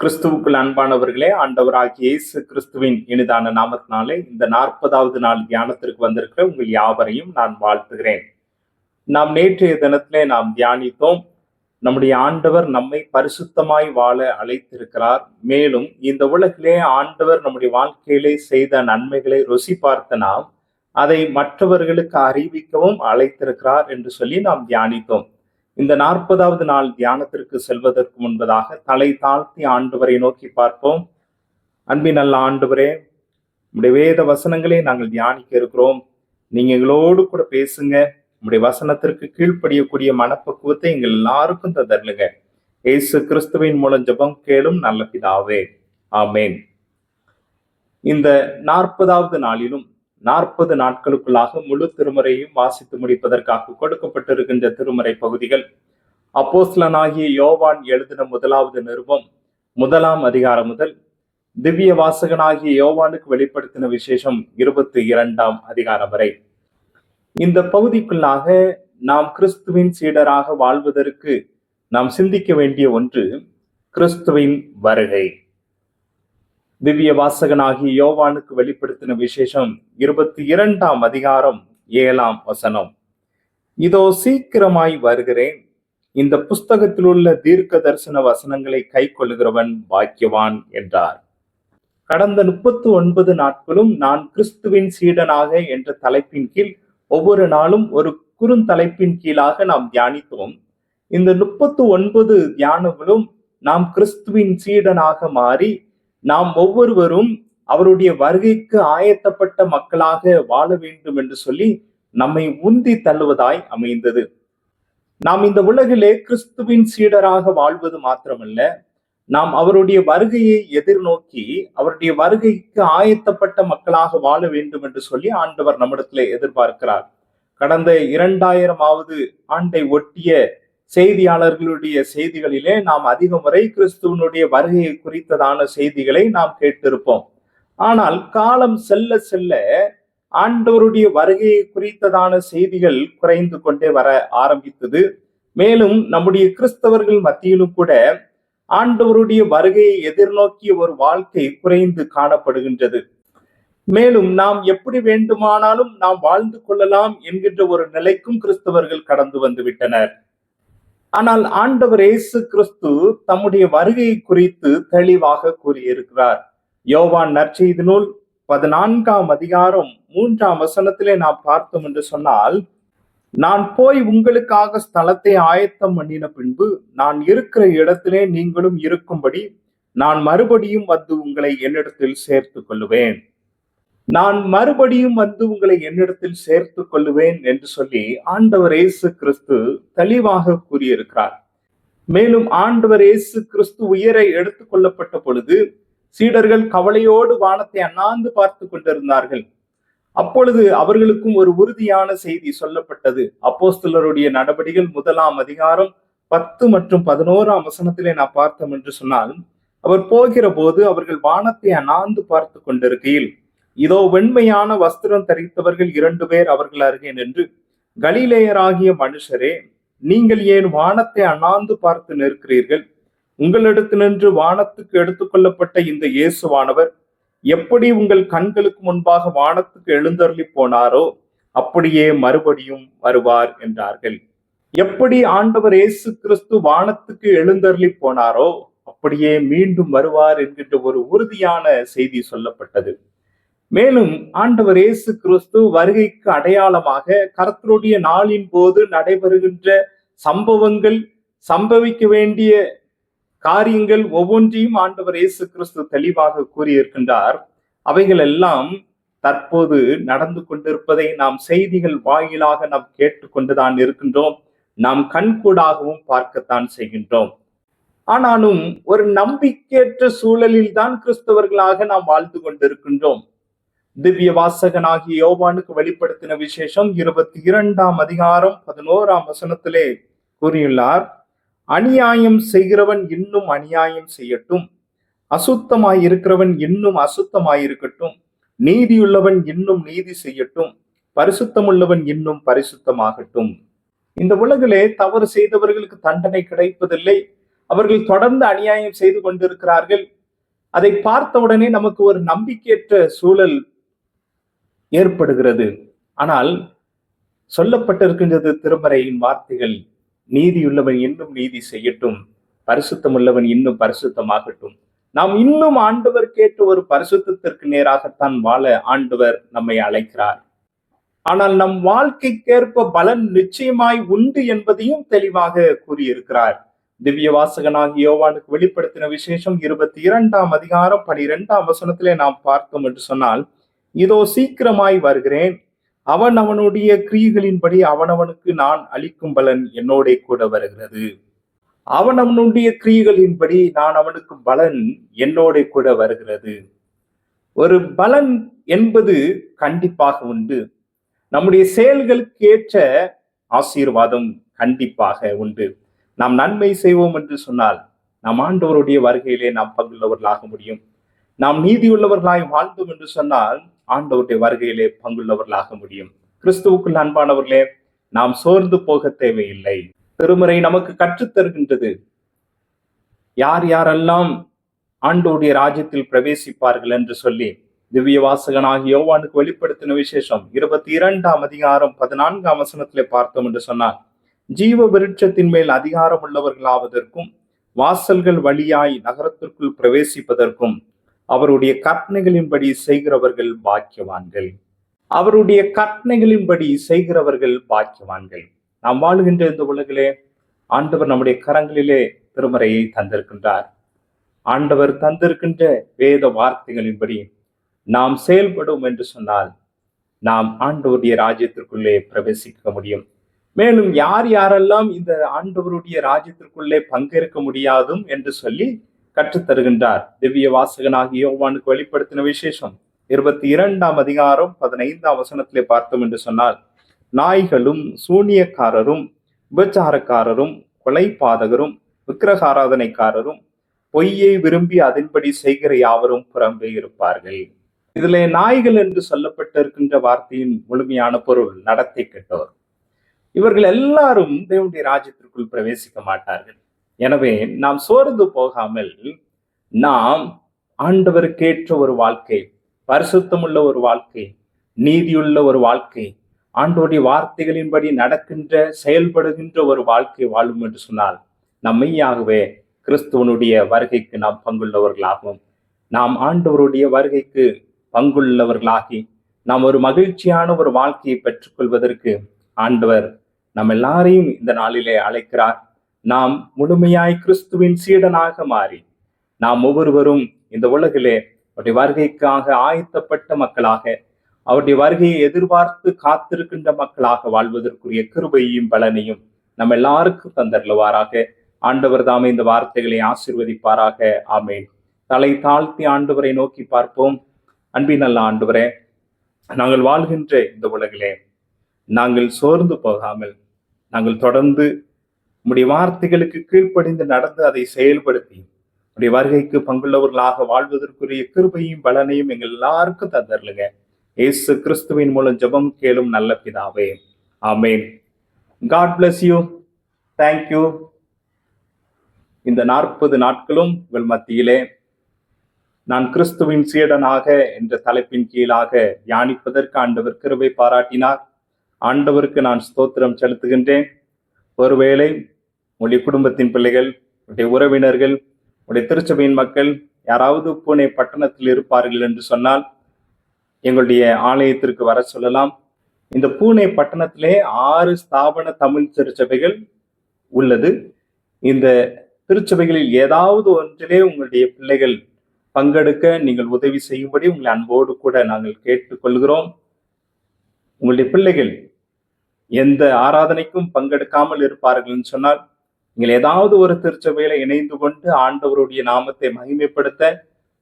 கிறிஸ்துவுக்குள் அன்பானவர்களே ஆண்டவராகிய இயேசு கிறிஸ்துவின் இனிதான நாமத்தினாலே இந்த நாற்பதாவது நாள் தியானத்திற்கு வந்திருக்கிற உங்கள் யாவரையும் நான் வாழ்த்துகிறேன். நாம் நேற்றைய தினத்திலே நாம் தியானித்தோம் நம்முடைய ஆண்டவர் நம்மை பரிசுத்தமாய் வாழ அழைத்திருக்கிறார். மேலும் இந்த உலகிலே ஆண்டவர் நம்முடைய வாழ்க்கையிலே செய்த நன்மைகளை ருசி பார்த்த நாம் அதை மற்றவர்களுக்கு அறிவிக்கவும் அழைத்திருக்கிறார் என்று சொல்லி நாம் தியானித்தோம். இந்த நாற்பதாவது நாள் தியானத்திற்கு செல்வதற்கு முன்பதாக தலை தாழ்த்தி ஆண்டவரை நோக்கி பார்ப்போம். அன்பின் நல்ல ஆண்டவரே உடைய வேத வசனங்களை நாங்கள் தியானிக்க இருக்கிறோம். நீங்க எங்களோடு கூட பேசுங்க. உடைய வசனத்திற்கு கீழ்ப்படியக்கூடிய மனப்பக்குவத்தை எங்கள் எல்லாருக்கும் தந்தருளுங்க. இயேசு கிறிஸ்துவின் மூலம் ஜபம் கேளும் நல்ல பிதாவே. ஆமேன். இந்த நாற்பதாவது நாளிலும் நாற்பது நாட்களுக்குள்ளாக முழு திருமறையும் வாசித்து முடிப்பதற்காக கொடுக்கப்பட்டிருக்கின்ற திருமறை பகுதிகள். அப்போஸ்லனாகிய யோவான் எழுதின முதலாவது நிருபம் முதலாம் அதிகாரம் முதல் திவ்ய வாசகனாகிய யோவானுக்கு வெளிப்படுத்தின விசேஷம் இருபத்தி இரண்டாம் அதிகாரம் வரை. இந்த பகுதிக்குள்ளாக நாம் கிறிஸ்துவின் சீடராக வாழ்வதற்கு நாம் சிந்திக்க வேண்டிய ஒன்று கிறிஸ்துவின் வருகை. திவ்ய வாசகனாகிய யோவானுக்கு வெளிப்படுத்தின விசேஷம் இருபத்தி இரண்டாம் அதிகாரம் ஏழாம் வசனம். இதோ சீக்கிரமாய் வருகிறேன். இந்த புஸ்தகத்தில் உள்ள தீர்க்க தரிசன வசனங்களை கை கொள்கிறவன் பாக்கியவான் என்றார். கடந்த முப்பத்து ஒன்பது நாட்களும் நான் கிறிஸ்துவின் சீடனாக என்ற தலைப்பின் கீழ் ஒவ்வொரு நாளும் ஒரு குறுந்தலைப்பின் கீழாக நாம் தியானித்தோம். இந்த முப்பத்து ஒன்பது தியானங்களும் நாம் கிறிஸ்துவின் சீடனாக மாறி நாம் ஒவ்வொருவரும் அவருடைய வருகைக்கு ஆயத்தப்பட்ட மக்களாக வாழ வேண்டும் என்று சொல்லி நம்மை உந்தி தள்ளுவதாய் அமைந்தது. நாம் இந்த உலகிலே கிறிஸ்துவின் சீடராக வாழ்வது மாத்திரமல்ல நாம் அவருடைய வருகையை எதிர்நோக்கி அவருடைய வருகைக்கு ஆயத்தப்பட்ட மக்களாக வாழ வேண்டும் என்று சொல்லி ஆண்டவர் நம்மிடத்திலே எதிர்பார்க்கிறார். கடந்த இரண்டாயிரமாவது ஆண்டை ஒட்டிய செய்தியாளர்களுடைய செய்திகளிலே நாம் அதிக முறை கிறிஸ்துவனுடைய வருகையை குறித்ததான செய்திகளை நாம் கேட்டிருப்போம். ஆனால் காலம் செல்ல செல்ல ஆண்டவருடைய வருகையை குறித்ததான செய்திகள் குறைந்து கொண்டே வர ஆரம்பித்தது. மேலும் நம்முடைய கிறிஸ்தவர்கள் மத்தியிலும் கூட ஆண்டவருடைய வருகையை எதிர்நோக்கிய ஒரு வாழ்க்கை குறைந்து காணப்படுகின்றது. மேலும் நாம் எப்படி வேண்டுமானாலும் நாம் வாழ்ந்து கொள்ளலாம் என்கின்ற ஒரு நிலைக்கும் கிறிஸ்தவர்கள் கடந்து வந்து விட்டனர். ஆனால் ஆண்டவர் இயேசு கிறிஸ்து தம்முடைய வருகையை குறித்து தெளிவாக கூறியிருக்கிறார். யோவான் நற்செய்தி நூல் பதினான்காம் அதிகாரம் மூன்றாம் வசனத்திலே நாம் பார்த்தோம் என்று சொன்னால் நான் போய் உங்களுக்காக ஸ்தலத்தை ஆயத்தம் பண்ணின பின்பு நான் இருக்கிற இடத்திலே நீங்களும் இருக்கும்படி நான் மறுபடியும் வந்து உங்களை என்னிடத்தில் சேர்த்து கொள்ளுவேன். நான் மறுபடியும் வந்து உங்களை என்னிடத்தில் சேர்த்து கொள்ளுவேன் என்று சொல்லி ஆண்டவர் இயேசு கிறிஸ்து தெளிவாக கூறியிருக்கிறார். மேலும் ஆண்டவர் இயேசு கிறிஸ்து உயரை எடுத்துக் கொள்ளப்பட்ட பொழுது சீடர்கள் கவலையோடு வானத்தை அண்ணாந்து பார்த்து கொண்டிருந்தார்கள். அப்பொழுது அவர்களுக்கும் ஒரு உறுதியான செய்தி சொல்லப்பட்டது. அப்போஸ்தலருடைய நடவடிகள் முதலாம் அதிகாரம் பத்து மற்றும் பதினோராம் வசனத்திலே நான் பார்த்தோம் என்று சொன்னால் அவர் போகிற போது அவர்கள் வானத்தை அண்ணாந்து பார்த்து கொண்டிருக்கையில் இதோ வெண்மையான வஸ்திரம் தரித்தவர்கள் இரண்டு பேர் அவர்கள் அருகே நின்று கலிலேயராகிய மனுஷரே நீங்கள் ஏன் வானத்தை அண்ணாந்து பார்த்து நிற்கிறீர்கள்? உங்களிடத்து நின்று வானத்துக்கு எடுத்துக்கொள்ளப்பட்ட இந்த இயேசுவானவர் எப்படி உங்கள் கண்களுக்கு முன்பாக வானத்துக்கு எழுந்தருளி போனாரோ அப்படியே மறுபடியும் வருவார் என்றார்கள். எப்படி ஆண்டவர் இயேசு கிறிஸ்து வானத்துக்கு எழுந்தருளி போனாரோ அப்படியே மீண்டும் வருவார் என்கின்ற ஒரு உறுதியான செய்தி சொல்லப்பட்டது. மேலும் ஆண்டவர் இயேசு கிறிஸ்து வருகைக்கு அடையாளமாக கர்த்தருடைய நாளின் போது நடைபெறுகின்ற சம்பவங்கள் சம்பவிக்க வேண்டிய காரியங்கள் ஒவ்வொன்றையும் ஆண்டவர் இயேசு கிறிஸ்து தெளிவாக கூறியிருக்கின்றார். அவைகள் எல்லாம் தற்போது நடந்து கொண்டிருப்பதை நாம் செய்திகள் வாயிலாக நாம் கேட்டுக்கொண்டுதான் இருக்கின்றோம். நாம் கண்கூடாகவும் பார்க்கத்தான் செய்கின்றோம். ஆனாலும் ஒரு நம்பிக்கையற்ற சூழலில் தான் கிறிஸ்தவர்களாக நாம் வாழ்ந்து கொண்டிருக்கின்றோம். திவ்ய வாசகனாகிய யோவானுக்கு வெளிப்படுத்தின விசேஷம் இருபத்தி இரண்டாம் அதிகாரம் பதினோராம் வசனத்திலே கூறியுள்ளார் அநியாயம் செய்கிறவன் இன்னும் அநியாயம் செய்யட்டும். அசுத்தமாய் இருக்கிறவன் இன்னும் அசுத்தமாயிருக்கட்டும். நீதியுள்ளவன் இன்னும் நீதி செய்யட்டும். பரிசுத்தமுள்ளவன் இன்னும் பரிசுத்தமாகட்டும். இந்த உலகிலே தவறு செய்தவர்களுக்கு தண்டனை கிடைப்பதில்லை. அவர்கள் தொடர்ந்து அநியாயம் செய்து கொண்டிருக்கிறார்கள். அதை பார்த்தவுடனே நமக்கு ஒரு நம்பிக்கையற்ற சூழல் ஏற்படுகிறது. ஆனால் சொல்லப்பட்டிருக்கின்றது திருமறையின் வார்த்தைகள் நீதியுள்ளவன் இன்னும் நீதி செய்யட்டும் பரிசுத்தமுள்ளவன் இன்னும் பரிசுத்தமாகட்டும். நாம் இன்னும் ஆண்டவர் கேட்டு ஒரு பரிசுத்தத்திற்கு நேராகத்தான் வாழ ஆண்டவர் நம்மை அழைக்கிறார். ஆனால் நம் வாழ்க்கைக்கேற்ப பலன் நிச்சயமாய் உண்டு என்பதையும் தெளிவாக கூறியிருக்கிறார். திவ்ய வாசகனாகி யோவானுக்கு வெளிப்படுத்தின விசேஷம் இருபத்தி இரண்டாம் அதிகாரம் பனிரெண்டாம் வசனத்திலே நாம் பார்க்கும் என்று சொன்னால் இதோ சீக்கிரமாய் வருகிறேன். அவன் அவனுடைய கிரியைகளின்படி அவனவனுக்கு நான் அளிக்கும் பலன் என்னோட கூட வருகிறது. அவன் அவனுடைய கிரியைகளின்படி நான் அவனுக்கு பலன் என்னோட கூட வருகிறது. ஒரு பலன் என்பது கண்டிப்பாக உண்டு. நம்முடைய செயல்களுக்கு ஏற்ற ஆசீர்வாதம் கண்டிப்பாக உண்டு. நாம் நன்மை செய்வோம் என்று சொன்னால் நாம் ஆண்டவருடைய வருகையிலே நாம் பங்குள்ளவர்களாக முடியும். நாம் நீதியுள்ளவர்களாய் வாழ்ந்தோம் என்று சொன்னால் ஆண்டவருடைய வருகையிலே பங்குள்ளவர்களாக முடியும். கிறிஸ்துவுக்குள் அன்பானவர்களே நாம் சோர்ந்து போக தேவையில்லை. திருமுறை நமக்கு கற்றுத்தருகின்றது யார் யாரெல்லாம் ஆண்டோடைய ராஜ்யத்தில் பிரவேசிப்பார்கள் என்று சொல்லி திவ்ய வாசகனாகி யோவானுக்கு வெளிப்படுத்தின விசேஷம் இருபத்தி இரண்டாம் அதிகாரம் பதினான்காம் வசனத்திலே பார்த்தோம் என்று சொன்னார் ஜீவ விருட்சத்தின் மேல் அதிகாரம் உள்ளவர்களாவதற்கும் வாசல்கள் வழியாய் நகரத்திற்குள் பிரவேசிப்பதற்கும் அவருடைய கற்பனைகளின்படி செய்கிறவர்கள் பாக்கியவான்கள். அவருடைய கற்பனைகளின்படி செய்கிறவர்கள் பாக்கியவான்கள். நாம் வாழுகின்ற இந்த உலகிலே ஆண்டவர் நம்முடைய கரங்களிலே திருமறையை தந்திருக்கின்றார். ஆண்டவர் தந்திருக்கின்ற வேத வார்த்தைகளின்படி நாம் செயல்படும் என்று சொன்னால் நாம் ஆண்டவருடைய ராஜ்யத்திற்குள்ளே பிரவேசிக்க முடியும். மேலும் யார் யாரெல்லாம் இந்த ஆண்டவருடைய ராஜ்யத்திற்குள்ளே பங்கேற்க முடியாதும் என்று சொல்லி கற்றுத்தருகின்றார். திவ்ய வாசகனாகிய யோவானுக்கு வெளிப்படுத்தின விசேஷம். இருபத்தி இரண்டாம் அதிகாரம் பதினைந்தாம் வசனத்திலே பார்த்தோம் என்று சொன்னால் நாய்களும் சூனியக்காரரும் விபச்சாரக்காரரும் கொலைபாதகரும் விக்கிரகாராதனைக்காரரும் பொய்யை விரும்பி அதன்படி செய்கிற யாவரும் புறம்பே இருப்பார்கள். இதுல நாய்கள் என்று சொல்லப்பட்டிருக்கின்ற வார்த்தையின் முழுமையான பொருள் நடத்தை கெட்டோர். இவர்கள் எல்லாரும் தேவனுடைய ராஜ்யத்திற்குள் பிரவேசிக்க மாட்டார்கள். எனவே நாம் சோர்ந்து போகாமல் நாம் ஆண்டவருக்கேற்ற ஒரு வாழ்க்கை பரிசுத்தமுள்ள ஒரு வாழ்க்கை நீதியுள்ள ஒரு வாழ்க்கை ஆண்டோடைய வார்த்தைகளின்படி நடக்கின்ற செயல்படுகின்ற ஒரு வாழ்க்கை வாழும் என்று சொன்னால் நம்மையாகவே கிறிஸ்துவனுடைய வருகைக்கு நாம் பங்குள்ளவர்களாகும். நாம் ஆண்டவருடைய வருகைக்கு பங்குள்ளவர்களாகி நாம் ஒரு மகிழ்ச்சியான ஒரு வாழ்க்கையை பெற்றுக்கொள்வதற்கு ஆண்டவர் நம்ம எல்லாரையும் இந்த நாளிலே அழைக்கிறார். நாம் முழுமையாய் கிறிஸ்துவின் சீடனாக மாறி நாம் ஒவ்வொருவரும் இந்த உலகிலே அவருடைய வருகைக்காக ஆயத்தப்பட்ட மக்களாக அவருடைய வருகையை எதிர்பார்த்து காத்திருக்கின்ற மக்களாக வாழ்வதற்குரிய கிருபையும் பலனையும் நம்ம எல்லாருக்கும் தந்தருளுவாராக. ஆண்டவர் தாமே இந்த வார்த்தைகளை ஆசிர்வதிப்பாராக. ஆமேன். தலை தாழ்த்தி ஆண்டவரை நோக்கி பார்ப்போம். அன்பின் நல்ல ஆண்டவரே நாங்கள் வாழ்கின்ற இந்த உலகிலே நாங்கள் சோர்ந்து போகாமல் நாங்கள் தொடர்ந்து உம்முடைய வார்த்தைகளுக்கு கீழ்ப்படிந்து நடந்து அதை செயல்படுத்தி உடைய வருகைக்கு பங்குள்ளவர்களாக வாழ்வதற்குரிய கிருபையும் பலனையும் எங்கள் எல்லாருக்கும் தந்தரலுங்க இயேசு கிறிஸ்துவின் மூலம் ஜெபம் கேளும் நல்ல பிதாவே. ஆமேன். God bless you thank you இந்த நாற்பது நாட்களும் உங்கள் மத்தியிலே நான் கிறிஸ்துவின் சீடனாக என்ற தலைப்பின் கீழாக தியானிப்பதற்கு ஆண்டவர் கிருபை பாராட்டினார். ஆண்டவருக்கு நான் ஸ்தோத்திரம் செலுத்துகின்றேன். ஒருவேளை உங்களுடைய குடும்பத்தின் பிள்ளைகள் உங்களுடைய உறவினர்கள் உங்களுடைய திருச்சபையின் மக்கள் யாராவது பூனே பட்டணத்தில் இருப்பார்கள் என்று சொன்னால் எங்களுடைய ஆலயத்திற்கு வர சொல்லலாம். இந்த பூனே பட்டணத்திலே ஆறு ஸ்தாபன தமிழ் திருச்சபைகள் உள்ளது. இந்த திருச்சபைகளில் ஏதாவது ஒன்றிலே உங்களுடைய பிள்ளைகள் பங்கெடுக்க நீங்கள் உதவி செய்யும்படி உங்களை அன்போடு கூட நாங்கள் கேட்டுக்கொள்கிறோம். உங்களுடைய பிள்ளைகள் எந்த ஆராதனைக்கும் பங்கெடுக்காமல் இருப்பார்கள் சொன்னால் நீங்கள் ஏதாவது ஒரு திருச்சபையில இணைந்து கொண்டு ஆண்டவருடைய நாமத்தை மகிமைப்படுத்த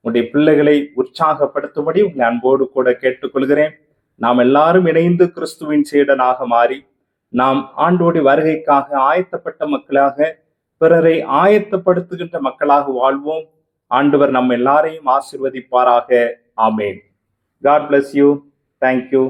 உங்களுடைய பிள்ளைகளை உற்சாகப்படுத்தும்படி உங்களை அன்போடு கூட கேட்டுக்கொள்கிறேன். நாம் எல்லாரும் இணைந்து கிறிஸ்துவின் சீடனாக மாறி நாம் ஆண்டோடைய வருகைக்காக ஆயத்தப்பட்ட மக்களாக பிறரை ஆயத்தப்படுத்துகின்ற மக்களாக வாழ்வோம். ஆண்டவர் நம் எல்லாரையும் ஆசிர்வதிப்பாராக. ஆமேன். God bless you thank you